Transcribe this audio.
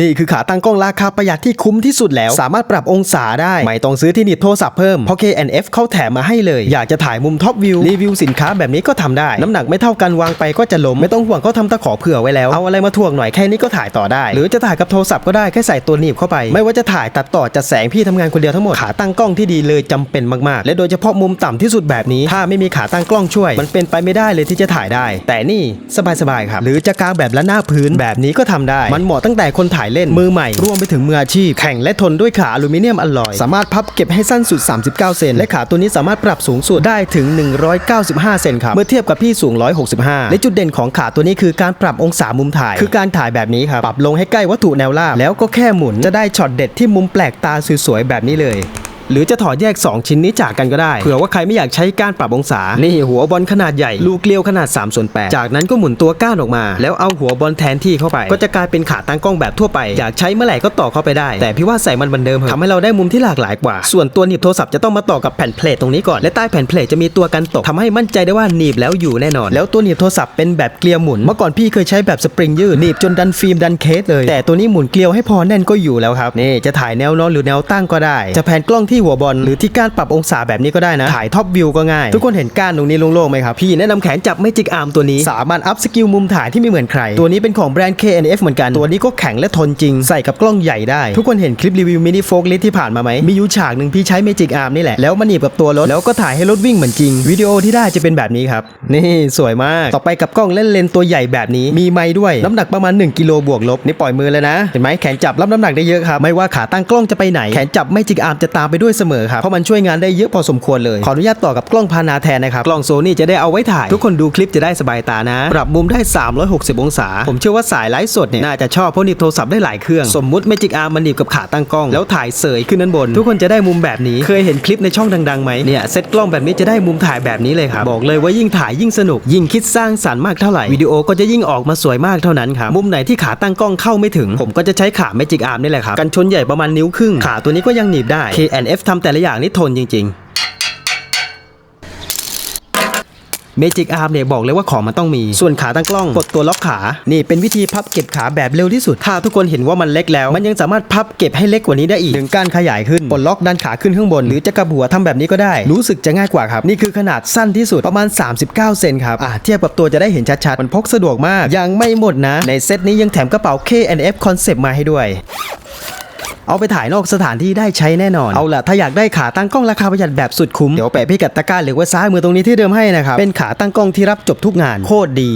นี่คือขาตั้งกล้องราคาประหยัดที่คุ้มที่สุดแล้ว สามารถปรับองศาได้ ไม่ต้องซื้อที่นีบโทรศัพท์เพิ่มเพราะ KNF เขาแถมมาให้เลย อยากจะถ่ายมุมท็อปวิวรีวิวสินค้าแบบนี้ก็ทำได้ น้ำหนักไม่เท่ากันวางไปก็จะล้มไม่ต้องห่วงเขาทำตะขอเผื่อไว้แล้ว เอาอะไรมาถ่วงหน่อยแค่นี้ก็ถ่ายต่อได้ หรือจะถ่ายกับโทรศัพท์ก็ได้แค่ใส่ตัวหนีบเข้าไป ไม่ว่าจะถ่ายตัดต่อจัดแสงพี่ทำงานคนเดียวทั้งหมดขาตั้งกล้องที่ดีเลยจำเป็นมากๆ และโดยเฉพาะมุมต่ำที่สุดแบบนี้ ถ้าไม่มีขาตั้งกล้องช่วย มันเป็นไปไม่ได้เลยที่จะถ่ายได้ แต่นี่สบายๆครับหรือจะกางแบบละหน้าพื้นแบบนี้ก็ทำได้ มันเหมาะตั้งแต่คนถ่ายเล่นมือใหม่ รวมไปถึงมืออาชีพ แข็งและทนด้วยขาอลูมิเนียมอลลอย สามารถพับเก็บให้สั้นสุด 39 เซนและขาตัวนี้สามารถปรับสูงสุดได้ถึง 195 เซนครับเมื่อเทียบกับพี่สูง 165 และจุดเด่นของขาตัวนี้คือการปรับองศามุมถ่าย คือการถ่ายแบบนี้ครับปรับลงให้ใกล้วัตถุแนวราบแล้วก็แค่หมุนจะได้ช็อตเด็ดที่มุมแปลกตาสวยๆแบบนี้เลย หรือจะถอดแยก 2 ชิ้นนี้จากกันก็ได้ เผื่อว่าใครไม่อยากใช้ก้านปรับองศา นี่หัวบอลขนาดใหญ่ ลูกเกลียวขนาด3ส่วน8จากนั้นก็หมุนตัวก้านออกมา แล้วเอาหัวบอลแทนที่เข้าไป ก็จะกลายเป็นขาตั้งกล้องแบบทั่วไป อยากใช้เมื่อไหร่ก็ต่อเข้าไปได้ แต่พี่ว่าใส่มันเหมือนเดิมเถอะทำให้เราได้มุมที่หลากหลายกว่า ส่วนตัวหนีบโทรศัพท์จะต้องมาต่อกับแผ่นเพลทตรงนี้ก่อน และใต้แผ่นเพลทจะมีตัวกันตกทำให้มั่นใจได้ว่าหนีบแล้วอยู่แน่นอน แล้วตัวหนีบโทรศัพท์เป็นแบบเกลียวหมุน เมื่อก่อนพี่เคยใช้แบบสปริงยืดหนีบจนดันฟิล์มดันเคสเลย แต่ตัวนี้หมุนเกลียวให้พอแน่นก็อยู่แล้วครับนี่จะถ่ายแนวนอนหรือแนวตั้งก็ได้ จะแผนกล้องที่ที่หัวบอลหรือที่การปรับองศาแบบนี้ก็ได้นะถ่ายท็อปวิวก็ง่าย ทุกคนเห็นก้านตรงนี้โล่งๆไหมครับพี่แนะนำแขนจับไม่จิกอาร์มตัวนี้ สามารถอัพสกิลมุมถ่ายที่ไม่เหมือนใคร ตัวนี้เป็นของแบรนด์ KNF เหมือนกันตัวนี้ก็แข็งและทนจริง ใส่กับกล้องใหญ่ได้ ทุกคนเห็นคลิปรีวิวมินิโฟกลิสที่ผ่านมาไหมมีอยู่ฉากหนึ่งพี่ใช้เมจิกอาร์มนี่แหละแล้วมันหนีบกับตัวรถแล้วก็ถ่ายให้รถวิ่งเหมือนจริงวิดีโอที่ได้จะเป็นแบบนี้ครับนี่สวยมาก ต่อไปกับกล้องเล่นเลนตัวใหญ่แบบนี้มีไม้ด้วย น้ำหนักประมาณ 1กิโลบวกลบนี่ปล่อยมือเลยนะเห็นไหมแขนจับรับน้ำหนักได้เยอะครับไม่ว่าขาตั้งกล้องจะไปไหนแขนจับไม่จิกอาร์มจะตามไปด้วยเสมอครับเพราะมันช่วยงานได้เยอะพอสมควรเลยขออนุญาตต่อกับกล้องพานาแทนนะครับกล้องโซนี่จะได้เอาไว้ถ่าย ทุกคนดูคลิปจะได้สบายตานะ ปรับมุมได้ 360 องศา ผมเชื่อว่าสายไลฟ์สดเนี่ยน่าจะชอบเพราะหนีบโทรศัพท์ได้หลายเครื่อง สมมุติเมจิกอาร์มมันหนีบกับขาตั้งกล้อง แล้วถ่ายเสยขึ้นด้านบน ทุกคนจะได้มุมแบบนี้เคยเห็นคลิปในช่องดังๆไหมเนี่ยเซตกล้องแบบนี้จะได้มุมถ่ายแบบนี้เลยครับบอกเลยว่ายิ่งถ่ายยิ่งสนุก ยิ่งคิดสร้างสรรค์มากเท่าไหร่วิดีโอก็จะยิ่งออกมาสวยมากเท่านั้นครับมุมไหนที่ขาตั้งกล้องเข้าไม่ถึง ผมก็จะใช้ขาเมจิกอาร์มนี่แหละครับกันชนใหญ่ประมาณนิ้วครึ่งขาตัวนี้ก็ยังหนีบได้ KNF ทำแต่ละอย่างนี่ทนจริงๆเมจิกอาร์มเนี่ยบอกเลยว่าของมันต้องมี ส่วนขาตั้งกล้องกดตัวล็อกขา นี่เป็นวิธีพับเก็บขาแบบเร็วที่สุด ถ้าทุกคนเห็นว่ามันเล็กแล้ว มันยังสามารถพับเก็บให้เล็กกว่านี้ได้อีก ถึงการขยายขึ้นปลดล็อกดันขาขึ้นข้างบน หรือจะกระหัวทำแบบนี้ก็ได้ รู้สึกจะง่ายกว่าครับ นี่คือขนาดสั้นที่สุดประมาณ 39 เซนครับ อะเทียบกับตัวจะได้เห็นชัดๆ มันพกสะดวกมาก ยังไม่หมดนะ ในเซตนี้ยังแถมกระเป๋า K & F Concept มาให้ด้วย เอาไปถ่ายนอกสถานที่ได้ใช้แน่นอน เอาล่ะถ้าอยากได้ขาตั้งกล้องราคาประหยัดแบบสุดคุ้ม เดี๋ยวแปะพิกัดตะกร้าหรือว่าซ้ายมือตรงนี้ที่เดิมให้นะครับ เป็นขาตั้งกล้องที่รับจบทุกงานโคตรดี